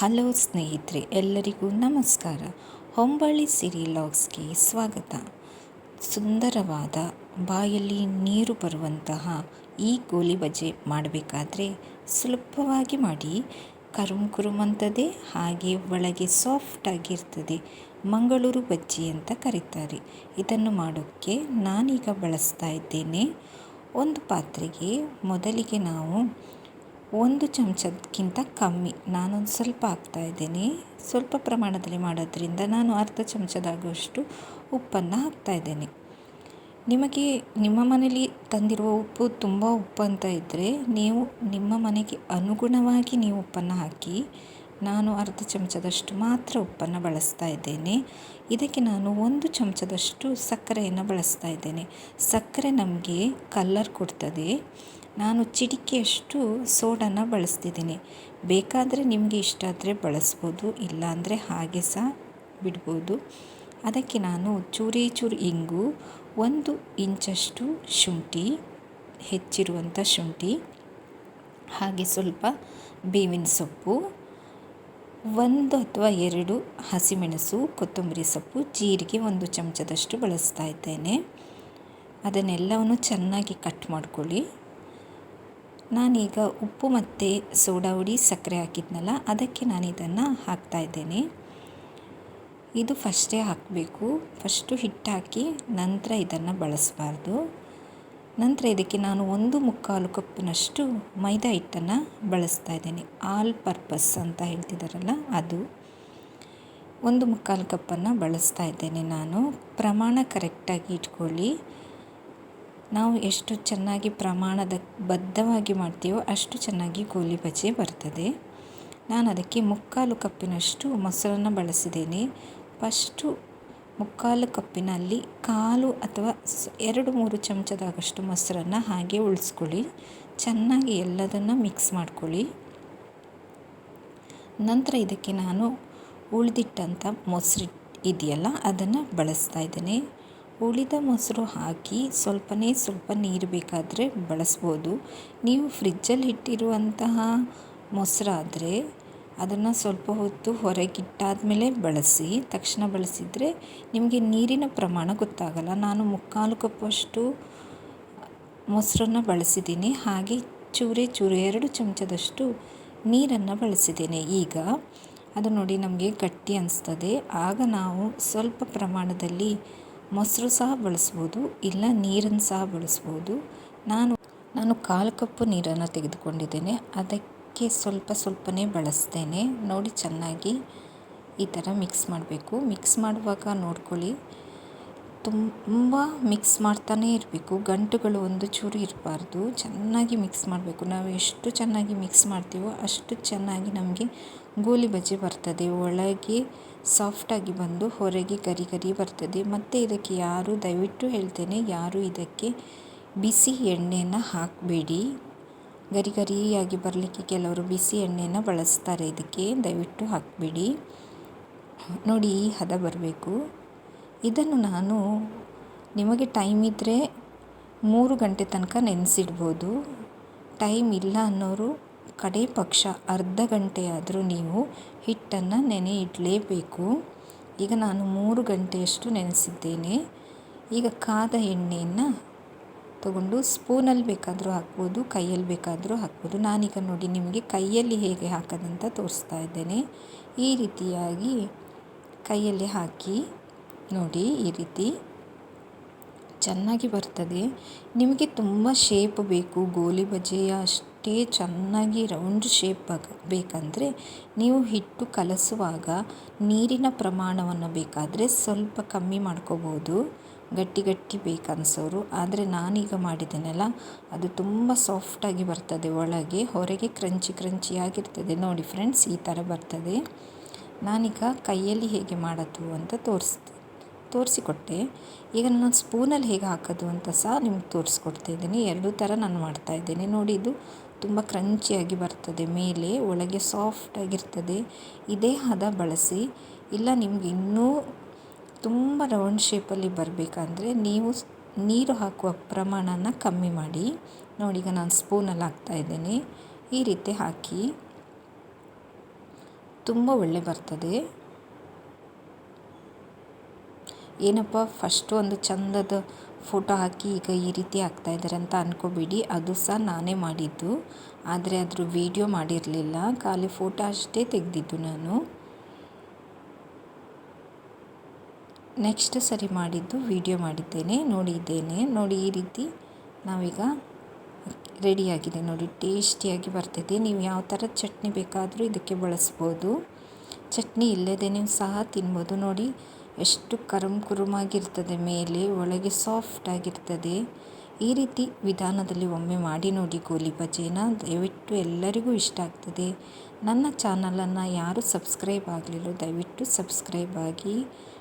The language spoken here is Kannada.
ಹಲೋ ಸ್ನೇಹಿತರೆ, ಎಲ್ಲರಿಗೂ ನಮಸ್ಕಾರ. ಹೊಂಬಳ್ಳಿ ಸಿರಿ ಲಾಗ್ಸ್ಗೆ ಸ್ವಾಗತ. ಸುಂದರವಾದ ಬಾಯಲ್ಲಿ ನೀರು ಬರುವಂತಹ ಈ ಗೋಲಿ ಬಜೆ ಮಾಡಬೇಕಾದ್ರೆ ಸುಲಭವಾಗಿ ಮಾಡಿ. ಕರುಮ್ ಕುರುಮ್ ಅಂತದೆ ಹಾಗೆ ಒಳಗೆ ಸಾಫ್ಟ್ ಆಗಿರ್ತದೆ ಮಂಗಳೂರು ಬಜ್ಜಿ ಅಂತ ಕರೀತಾರೆ. ಇದನ್ನು ಮಾಡೋಕ್ಕೆ ನಾನೀಗ ಬಳಸ್ತಾ ಇದ್ದೇನೆ. ಒಂದು ಪಾತ್ರೆಗೆ ಮೊದಲಿಗೆ ನಾವು ಒಂದು ಚಮಚದಕ್ಕಿಂತ ಕಮ್ಮಿ. ನಾನೊಂದು ಸ್ವಲ್ಪ ಹಾಕ್ತಾ ಇದ್ದೇನೆ. ಸ್ವಲ್ಪ ಪ್ರಮಾಣದಲ್ಲಿ ಮಾಡೋದ್ರಿಂದ ನಾನು ಅರ್ಧ ಚಮಚದಾಗುವಷ್ಟು ಉಪ್ಪನ್ನು ಹಾಕ್ತಾ ಇದ್ದೇನೆ. ನಿಮಗೆ ನಿಮ್ಮ ಮನೇಲಿ ತಂದಿರುವ ಉಪ್ಪು ತುಂಬ ಉಪ್ಪು ಅಂತ ಇದ್ದರೆ ನೀವು ನಿಮ್ಮ ಮನೆಗೆ ಅನುಗುಣವಾಗಿ ನೀವು ಉಪ್ಪನ್ನು ಹಾಕಿ ನಾನು ಅರ್ಧ ಚಮಚದಷ್ಟು ಮಾತ್ರ ಉಪ್ಪನ್ನು ಬಳಸ್ತಾ ಇದ್ದೇನೆ. ಇದಕ್ಕೆ ನಾನು ಒಂದು ಚಮಚದಷ್ಟು ಸಕ್ಕರೆಯನ್ನು ಬಳಸ್ತಾ ಇದ್ದೇನೆ. ಸಕ್ಕರೆ ನಮಗೆ ಕಲ್ಲರ್ ಕೊಡ್ತದೆ. ನಾನು ಚಿಟಿಕೆಯಷ್ಟು ಸೋಡನ್ನು ಬಳಸ್ತಿದ್ದೀನಿ. ಬೇಕಾದರೆ ನಿಮಗೆ ಇಷ್ಟ ಆದರೆ ಬಳಸ್ಬೋದು, ಇಲ್ಲಾಂದರೆ ಹಾಗೆ ಸಹ ಬಿಡ್ಬೋದು. ಅದಕ್ಕೆ ನಾನು ಚೂರಿ ಚೂರು ಇಂಗು, ಒಂದು ಇಂಚಷ್ಟು ಶುಂಠಿ, ಹೆಚ್ಚಿರುವಂಥ ಶುಂಠಿ, ಹಾಗೆ ಸ್ವಲ್ಪ ಬೇವಿನ ಸೊಪ್ಪು ಒಂದು ಅಥವಾ ಎರಡು ಹಸಿಮೆಣಸು, ಕೊತ್ತಂಬರಿ ಸೊಪ್ಪು, ಜೀರಿಗೆ ಒಂದು ಚಮಚದಷ್ಟು ಬಳಸ್ತಾ ಇದ್ದೇನೆ. ಅದನ್ನೆಲ್ಲವನ್ನು ಚೆನ್ನಾಗಿ ಕಟ್ ಮಾಡ್ಕೊಳ್ಳಿ. ನಾನೀಗ ಉಪ್ಪು ಮತ್ತು ಸೋಡಾ ಹುಡಿ ಸಕ್ಕರೆ ಹಾಕಿದ್ನಲ್ಲ, ಅದಕ್ಕೆ ನಾನು ಇದನ್ನು ಇದ್ದೇನೆ. ಇದು ಫಸ್ಟೇ ಹಾಕಬೇಕು. ಫಸ್ಟು ಹಿಟ್ಟು ಹಾಕಿ ನಂತರ ಇದನ್ನು ಬಳಸಬಾರ್ದು. ನಂತರ ಇದಕ್ಕೆ ನಾನು ಒಂದು ಮುಕ್ಕಾಲು ಕಪ್ಪಿನಷ್ಟು ಮೈದಾ ಹಿಟ್ಟನ್ನು ಬಳಸ್ತಾ ಇದ್ದೇನೆ. ಆಲ್ ಪರ್ಪಸ್ ಅಂತ ಹೇಳ್ತಿದ್ದಾರಲ್ಲ ಅದು. ಒಂದು ಮುಕ್ಕಾಲು ಕಪ್ಪನ್ನು ಬಳಸ್ತಾ ಇದ್ದೇನೆ ನಾನು. ಪ್ರಮಾಣ ಕರೆಕ್ಟಾಗಿ ಇಟ್ಕೊಳ್ಳಿ. ನಾವು ಎಷ್ಟು ಚೆನ್ನಾಗಿ ಪ್ರಮಾಣದ ಬದ್ಧವಾಗಿ ಮಾಡ್ತೀವೋ ಅಷ್ಟು ಚೆನ್ನಾಗಿ ಗೋಲಿ ಬಜೆ ಬರ್ತದೆ. ನಾನು ಅದಕ್ಕೆ ಮುಕ್ಕಾಲು ಕಪ್ಪಿನಷ್ಟು ಮೊಸರನ್ನು ಬಳಸಿದ್ದೇನೆ. ಫಸ್ಟು ಮುಕ್ಕಾಲು ಕಪ್ಪಿನಲ್ಲಿ ಕಾಲು ಅಥವಾ ಎರಡು ಮೂರು ಚಮಚದಾಗಷ್ಟು ಮೊಸರನ್ನು ಹಾಗೆ ಉಳಿಸ್ಕೊಳ್ಳಿ. ಚೆನ್ನಾಗಿ ಎಲ್ಲದನ್ನು ಮಿಕ್ಸ್ ಮಾಡ್ಕೊಳ್ಳಿ. ನಂತರ ಇದಕ್ಕೆ ನಾನು ಉಳಿದಿಟ್ಟಂಥ ಮೊಸರು ಇದೆಯಲ್ಲ, ಅದನ್ನು ಬಳಸ್ತಾ ಇದ್ದೇನೆ. ಉಳಿದ ಮೊಸರು ಹಾಕಿ ಸ್ವಲ್ಪನೇ ಸ್ವಲ್ಪ ನೀರು ಬೇಕಾದರೆ ಬಳಸ್ಬೋದು. ನೀವು ಫ್ರಿಜ್ಜಲ್ಲಿ ಇಟ್ಟಿರುವಂತಹ ಮೊಸರಾದರೆ ಅದನ್ನು ಸ್ವಲ್ಪ ಹೊತ್ತು ಹೊರಗಿಟ್ಟಾದಮೇಲೆ ಬಳಸಿ, ತಕ್ಷಣ ಬಳಸಿದರೆ ನಿಮಗೆ ನೀರಿನ ಪ್ರಮಾಣ ಗೊತ್ತಾಗಲ್ಲ. ನಾನು ಮುಕ್ಕಾಲು ಕಪ್ಪಷ್ಟು ಮೊಸರನ್ನು ಬಳಸಿದ್ದೀನಿ. ಹಾಗೆ ಚೂರೆ ಚೂರೆ, ಎರಡು ಚಮಚದಷ್ಟು ನೀರನ್ನು ಬಳಸಿದ್ದೇನೆ. ಈಗ ಅದು ನೋಡಿ ನಮಗೆ ಗಟ್ಟಿ ಅನಿಸ್ತದೆ. ಆಗ ನಾವು ಸ್ವಲ್ಪ ಪ್ರಮಾಣದಲ್ಲಿ ಮೊಸರು ಸಹ ಬಳಸ್ಬೋದು, ಇಲ್ಲ ನೀರನ್ನು ಸಹ ಬಳಸ್ಬೋದು. ನಾನು ನಾನು ಕಾಲು ಕಪ್ಪು ನೀರನ್ನು ತೆಗೆದುಕೊಂಡಿದ್ದೇನೆ. ಅದಕ್ಕೆ ಸ್ವಲ್ಪ ಸ್ವಲ್ಪನೇ ಬಳಸ್ತೇನೆ. ನೋಡಿ ಚೆನ್ನಾಗಿ ಈ ಥರ ಮಿಕ್ಸ್ ಮಾಡಬೇಕು. ಮಿಕ್ಸ್ ಮಾಡುವಾಗ ನೋಡ್ಕೊಳ್ಳಿ, ತುಂಬ ಮಿಕ್ಸ್ ಮಾಡ್ತಾನೇ ಇರಬೇಕು. ಗಂಟುಗಳು ಒಂದು ಚೂರು ಇರಬಾರ್ದು. ಚೆನ್ನಾಗಿ ಮಿಕ್ಸ್ ಮಾಡಬೇಕು. ನಾವು ಎಷ್ಟು ಚೆನ್ನಾಗಿ ಮಿಕ್ಸ್ ಮಾಡ್ತೀವೋ ಅಷ್ಟು ಚೆನ್ನಾಗಿ ನಮಗೆ ಗೋಲಿ ಬಜ್ಜಿ ಬರ್ತದೆ. ಒಳಗೆ ಸಾಫ್ಟಾಗಿ ಬಂದು ಹೊರಗೆ ಗರಿ ಗರಿ ಬರ್ತದೆ. ಮತ್ತು ಇದಕ್ಕೆ ಯಾರು, ದಯವಿಟ್ಟು ಹೇಳ್ತೇನೆ, ಯಾರು ಇದಕ್ಕೆ ಬಿಸಿ ಎಣ್ಣೆಯನ್ನು ಹಾಕಬೇಡಿ. ಗರಿ ಗರಿಯಾಗಿ ಬರಲಿಕ್ಕೆ ಕೆಲವರು ಬಿಸಿ ಎಣ್ಣೆಯನ್ನು ಬಳಸ್ತಾರೆ. ಇದಕ್ಕೆ ದಯವಿಟ್ಟು ಹಾಕಬೇಡಿ. ನೋಡಿ, ಈ ಹದ ಬರಬೇಕು. ಇದನ್ನು ನಾನು ನಿಮಗೆ ಟೈಮ್ ಇದ್ದರೆ ಮೂರು ಗಂಟೆ ತನಕ ನೆನೆಸಿಡ್ಬೋದು. ಟೈಮ್ ಇಲ್ಲ ಅನ್ನೋರು ಕಡೆ ಪಕ್ಷ, ಅರ್ಧ ಗಂಟೆಯಾದರೂ ನೀವು ಹಿಟ್ಟನ್ನು ನೆನೆ ಇಡಲೇಬೇಕು. ಈಗ ನಾನು ಮೂರು ಗಂಟೆಯಷ್ಟು ನೆನೆಸಿದ್ದೇನೆ. ಈಗ ಕಾದ ಎಣ್ಣೆಯನ್ನು ತಗೊಂಡು ಸ್ಪೂನಲ್ಲಿ ಬೇಕಾದರೂ ಹಾಕ್ಬೋದು, ಕೈಯಲ್ಲಿ ಬೇಕಾದರೂ ಹಾಕ್ಬೋದು. ನಾನೀಗ ನೋಡಿ ನಿಮಗೆ ಕೈಯಲ್ಲಿ ಹೇಗೆ ಹಾಕೋದಂತ ತೋರಿಸ್ತಾ ಇದ್ದೇನೆ. ಈ ರೀತಿಯಾಗಿ ಕೈಯಲ್ಲಿ ಹಾಕಿ ನೋಡಿ ಈ ರೀತಿ ಚೆನ್ನಾಗಿ ಬರ್ತದೆ. ನಿಮಗೆ ತುಂಬ ಶೇಪ್ ಬೇಕು, ಗೋಲಿ ಬಜೆಯ ಅಷ್ಟೇ ಚೆನ್ನಾಗಿ ರೌಂಡ್ ಶೇಪ್ ಬೇಕಂದರೆ ನೀವು ಹಿಟ್ಟು ಕಲಸುವಾಗ ನೀರಿನ ಪ್ರಮಾಣವನ್ನು ಬೇಕಾದರೆ ಸ್ವಲ್ಪ ಕಮ್ಮಿ ಮಾಡ್ಕೋಬೋದು. ಗಟ್ಟಿ ಗಟ್ಟಿ ಬೇಕನ್ಸೋರು. ಆದರೆ ನಾನೀಗ ಮಾಡಿದ್ದೇನಲ್ಲ ಅದು ತುಂಬ ಸಾಫ್ಟಾಗಿ ಬರ್ತದೆ ಒಳಗೆ. ಹೊರಗೆ ಕ್ರಂಚಿ ಕ್ರಂಚಿಯಾಗಿರ್ತದೆ ನೋಡಿ ಫ್ರೆಂಡ್ಸ್ ಈ ಥರ ಬರ್ತದೆ. ನಾನೀಗ ಕೈಯಲ್ಲಿ ಹೇಗೆ ಮಾಡೋದು ಅಂತ ತೋರಿಸ್ ತೋರಿಸಿಕೊಟ್ಟೆ. ಈಗ ನಾನು ಸ್ಪೂನಲ್ಲಿ ಹೇಗೆ ಹಾಕೋದು ಅಂತ ಸಹ ನಿಮ್ಗೆ ತೋರಿಸ್ಕೊಡ್ತಾ ಇದ್ದೀನಿ. ಎರಡೂ ಥರ ನಾನು ಮಾಡ್ತಾ ಇದ್ದೇನೆ. ನೋಡಿ ಇದು ತುಂಬ ಕ್ರಂಚಿಯಾಗಿ ಬರ್ತದೆ ಮೇಲೆ, ಒಳಗೆ ಸಾಫ್ಟಾಗಿರ್ತದೆ ಇದೇ ಹದ ಬಳಸಿ, ಇಲ್ಲ ನಿಮ್ಗೆ ಇನ್ನೂ ತುಂಬ ರೌಂಡ್ ಶೇಪಲ್ಲಿ ಬರಬೇಕಂದ್ರೆ ನೀವು ನೀರು ಹಾಕುವ ಪ್ರಮಾಣನ ಕಮ್ಮಿ ಮಾಡಿ. ನೋಡಿ, ಈಗ ನಾನು ಸ್ಪೂನಲ್ಲಿ ಹಾಕ್ತಾ ಇದ್ದೇನೆ. ಈ ರೀತಿ ಹಾಕಿ. ತುಂಬ ಒಳ್ಳೆ ಬರ್ತದೆ. ಏನಪ್ಪ ಫಸ್ಟು ಒಂದು ಚಂದದ ಫೋಟೋ ಹಾಕಿ ಈಗ ಈ ರೀತಿ ಇದ್ದಾರೆ ಅಂತ ಅಂದ್ಕೋಬೇಡಿ ಅದು ಸಹ ನಾನೇ ಮಾಡಿದ್ದು. ಆದರೆ ಅದ್ರ ವಿಡಿಯೋ ಮಾಡಿರಲಿಲ್ಲ. ಖಾಲಿ ಫೋಟೋ ಅಷ್ಟೇ ತೆಗೆದಿದ್ದು ನಾನು. ನೆಕ್ಸ್ಟ್ ಸರಿ ಮಾಡಿದ್ದು ವಿಡಿಯೋ ಮಾಡಿದ್ದೇನೆ, ನೋಡಿದ್ದೇನೆ. ನೋಡಿ ಈ ರೀತಿ ನಾವೀಗ ರೆಡಿಯಾಗಿದೆ. ನೋಡಿ, ಟೇಸ್ಟಿಯಾಗಿ ಬರ್ತಿದೆ. ನೀವು ಯಾವ ಥರ ಚಟ್ನಿ ಬೇಕಾದರೂ ಇದಕ್ಕೆ ಬಳಸ್ಬೋದು. ಚಟ್ನಿ ಇಲ್ಲದೇ ಸಹ ತಿನ್ಬೋದು. ನೋಡಿ, ಎಷ್ಟು ಕರುಮ್ ಕುರುಮಾಗಿರ್ತದೆ ಮೇಲೆ, ಒಳಗೆ ಸಾಫ್ಟ್ ಆಗಿರ್ತದೆ. ಈ ರೀತಿ ವಿಧಾನದಲ್ಲಿ ಒಮ್ಮೆ ಮಾಡಿ ನೋಡಿ ಗೋಲಿ ಬಜೆನ ದಯವಿಟ್ಟು ಎಲ್ಲರಿಗೂ ಇಷ್ಟ ಆಗ್ತದೆ. ನನ್ನ ಚಾನಲನ್ನು ಯಾರು ಸಬ್ಸ್ಕ್ರೈಬ್ ಆಗಲಿಲ್ಲ, ದಯವಿಟ್ಟು ಸಬ್ಸ್ಕ್ರೈಬ್ ಆಗಿ